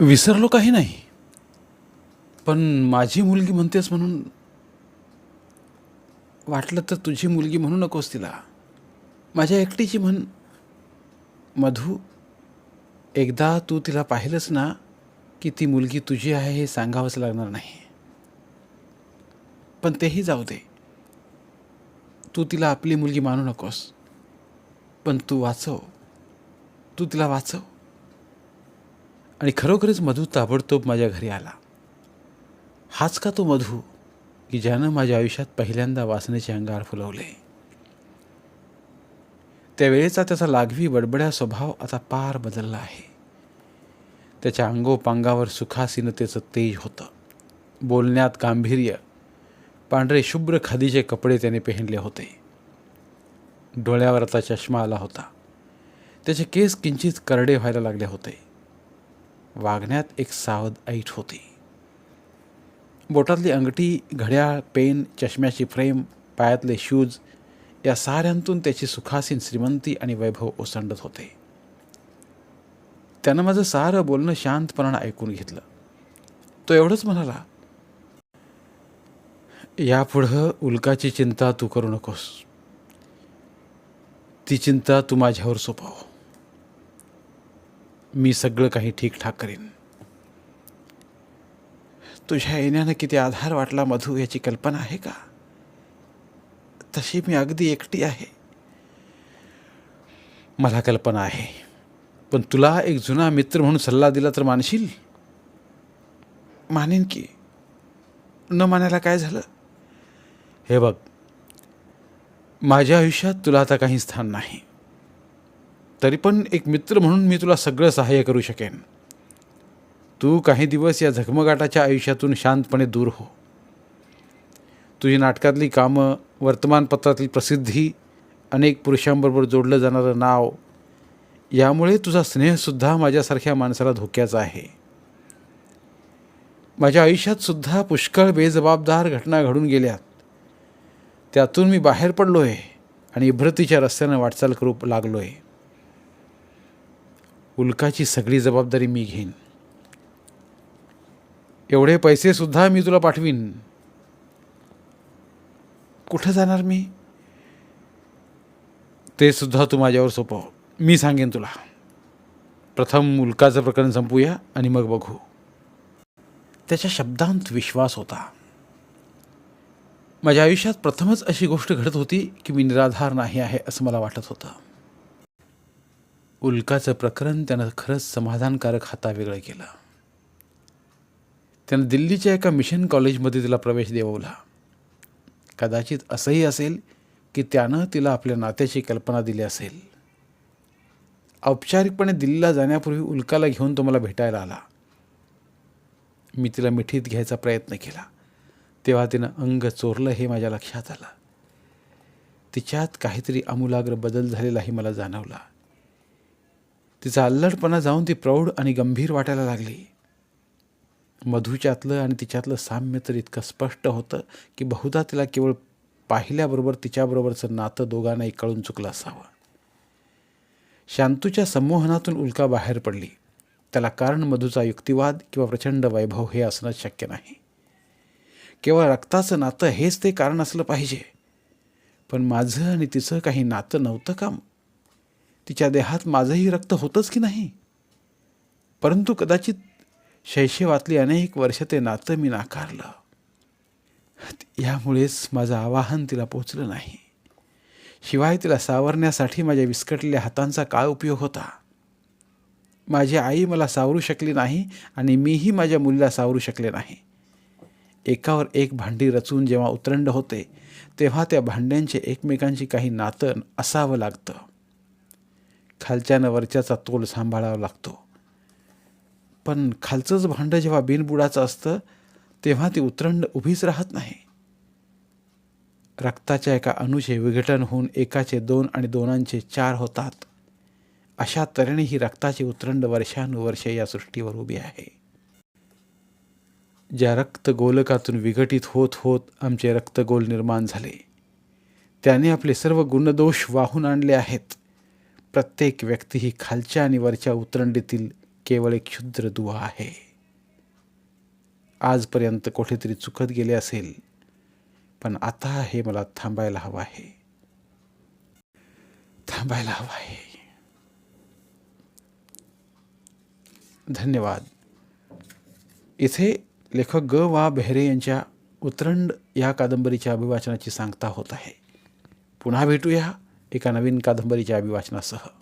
विसरलो काही नाही. पण माझी मुलगी म्हणतेस म्हणून वाटलं तर तुझी मुलगी म्हणू नकोस तिला. माझ्या एकटीची म्हण मधू एकदा तू तिला पाहिलंच ना की ती मुलगी तुझी आहे हे सांगावंच लागणार नाही. पण तेही जाऊ दे. तू तिला आपली मुलगी मानू नकोस. पण तू वाचव. तू तिला वाचव. आणि खरोखरच मधू ताबडतोब माझ्या घरी आला. हाच का तो मधू की ज्यानं माझ्या आयुष्यात पहिल्यांदा वासनेचे अंगार फुलवले? त्यावेळेचा त्याचा लागवी बडबड्या स्वभाव आता पार बदलला आहे. त्याच्या अंगोपांगावर सुखासीनतेचं तेज होतं. बोलण्यात गांभीर्य पांढरे शुभ्र खादीचे कपडे त्याने पेहनले होते. डोळ्यावर आता चष्मा आला होता. त्याचे केस किंचित करडे व्हायला लागले होते. वागण्यात एक सावध ऐट होती. बोटातली अंगठी घड्याळ पेन चष्म्याची फ्रेम पायातले शूज या साऱ्यांतून त्याची सुखासीन श्रीमंती आणि वैभव ओसंडत होते. त्यानं माझं सारं बोलणं शांतपणानं ऐकून घेतलं. तो एवढंच म्हणाला यापुढं उल्काची चिंता तू करू नकोस. ती चिंता तू माझ्यावर सोपव. मी सगळं काही ठीकठाक करीन. तुझ्या येण्यानं किती आधार वाटला मधू याची कल्पना आहे का? तशी मी अगदी एकटी आहे. मला कल्पना आहे. पण तुला एक जुना मित्र म्हणून सल्ला दिला तर मानशील? मानेन की. न मानायला काय झालं? हे बघ. माझ्या आयुष्यात तुला आता काही स्थान नाही. तरी पण एक मित्र म्हणून मी तुला सगळं सहाय्य करू शकेन. तू काही दिवस या झगमगाटाच्या आयुष्यातून शांतपणे दूर हो. तुझी नाटकातली कामं वर्तमानपत्रातली प्रसिद्धी अनेक पुरुषांबरोबर जोडलं जाणारं नाव यामुळे तुझा स्नेहसुद्धा माझ्यासारख्या माणसाला धोक्याचा आहे. माझ्या आयुष्यात सुद्धा पुष्कळ बेजबाबदार घटना घडून गेल्यात. त्यातून मी बाहेर पडलो आहे आणि इभ्रतीच्या रस्त्यानं वाटचाल करू लागलो आहे उल्काची सगळी जबाबदारी मी घेईन. एवढे पैसेसुद्धा मी तुला पाठवीन. कुठं जाणार मी? ते सुद्धा तू माझ्यावर सोपव. मी सांगेन तुला. प्रथम उल्काचं प्रकरण संपूया आणि मग बघू. त्याच्या शब्दांत विश्वास होता. माझ्या आयुष्यात प्रथमच अशी गोष्ट घडत होती की मी निराधार नाही आहे असं मला वाटत होतं. उल्काचं प्रकरण त्यानं खरंच समाधानकारक हातावेगळं केलं. त्यानं दिल्लीच्या एका मिशन कॉलेजमध्ये तिला प्रवेश देववला. कदाचित असंही असेल की त्यानं तिला आपल्या नात्याची कल्पना दिली असेल. औपचारिकपणे दिल्लीला जाण्यापूर्वी उल्काला घेऊन तो मला भेटायला आला. मी तिला मिठीत घ्यायचा प्रयत्न केला. तेव्हा तिनं अंग चोरलं हे माझ्या लक्षात आलं. तिच्यात काहीतरी आमूलाग्र बदल झालेलाही मला जाणवला. तिचा अल्लडपणा जाऊन ती प्रौढ आणि गंभीर वाटायला लागली. मधूच्यातलं आणि तिच्यातलं साम्य तर इतकं स्पष्ट होतं की बहुधा तिला केवळ पाहिल्याबरोबर तिच्याबरोबरचं नातं दोघांनाही कळून चुकलं असावं. शांतूच्या संमोहनातून उल्का बाहेर पडली. त्याला कारण मधूचा युक्तिवाद किंवा प्रचंड वैभव हे असणं शक्य नाही. केवळ रक्ताचं नातं हेच ते कारण असलं पाहिजे. पण माझं आणि तिचं काही नातं नव्हतं का? तिच्या देहात माझंही रक्त होतंच की नाही? परंतु कदाचित शैशवातली अनेक वर्ष ते नातं मी नाकारलं. यामुळेच माझं आवाहन तिला पोचलं नाही. शिवाय तिला सावरण्यासाठी माझ्या विस्कटलेल्या हातांचा काय उपयोग होता? माझी आई मला सावरू शकली नाही आणि मीही माझ्या मुलीला सावरू शकले नाही. एकावर एक भांडी रचून जेव्हा उतरंड होते तेव्हा त्या भांड्यांचे एकमेकांची काही नातं असावं लागतं. खालच्यानं वरच्याचा तोल सांभाळावा लागतो. पण खालचंच भांडं जेव्हा बिनबुडाचं असतं तेव्हा ती उतरंड उभीच राहत नाही. रक्ताच्या एका अणूचे विघटन होऊन एकाचे दोन आणि दोनांचे चार होतात. अशा तऱ्हेने ही रक्ताची उतरंड वर्षानुवर्षे या सृष्टीवर उभी आहे. ज्या रक्तगोलकातून विघटित होत होत आमचे रक्तगोल निर्माण झाले त्याने आपले सर्व गुणदोष वाहून आणले आहेत. प्रत्येक व्यक्ती ही खालच्या आणि वरच्या उतरंडीतील केवळ एक क्षुद्र दुवा आहे. आजपर्यंत कुठेतरी चुकत गेले असेल पण आता हे मला थांबायला हवं आहे. थांबायला हवं आहे. धन्यवाद. इथे लेखक ग. वा. बेहरे यांच्या उतरंड या कादंबरीच्या अभिवाचनाची सांगता होत आहे. पुन्हा भेटूया. एका नवीन कादंबरीच्या अभिवाचनासह.